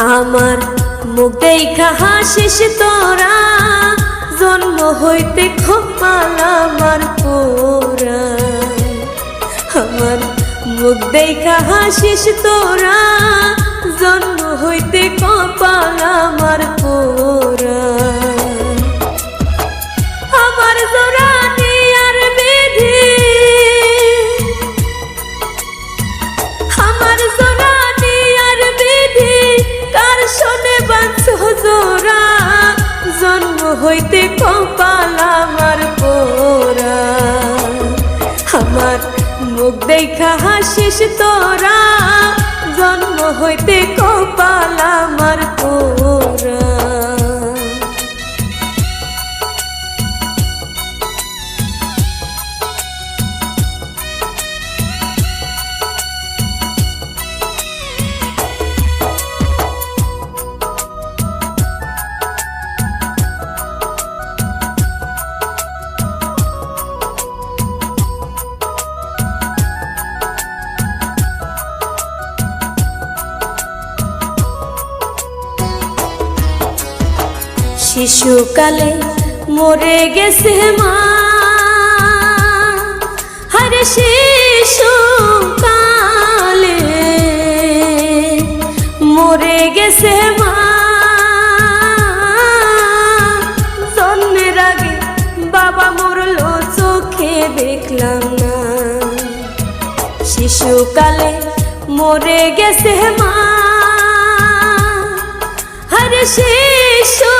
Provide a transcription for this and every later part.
আমার মুখ দেখা হাসিস তোরা, জন্ম হইতে খপাল আমার পোরা আমার মুখ দেখা হাসিস তোরা, জন্ম হইতে কপাল আমার পোরা হইতে কপাল আমার পোরা আমার মুখ দেখা হাসিস তোরা জন্ম হইতে কপাল আমার পোরা শিশুকালে মরে গেছে মা। হরে শিশুকালে মরে গেছে মা। জন্মের আগে বাবা মরলো, চোখে দেখলাম না। শিশুকালে মরে গেছে মা। হরে শিশুকালে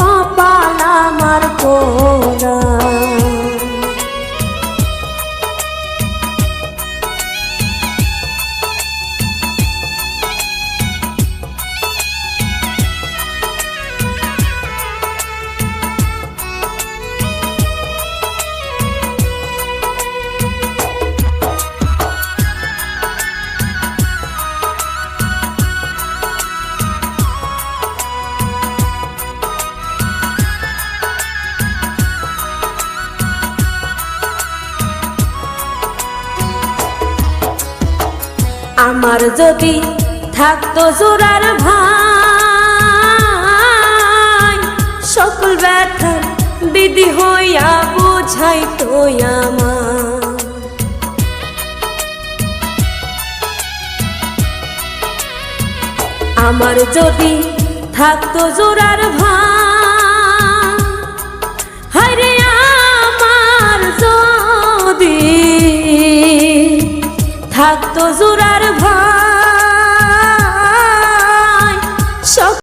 আমার যদি থাকতো জোরার ভাই, সকল ব্যথার বিধি হইয়া বুঝাইতো আমার আমার যদি থাকতো জোরার ভাই হরে আমার যদি থাকতো ভাই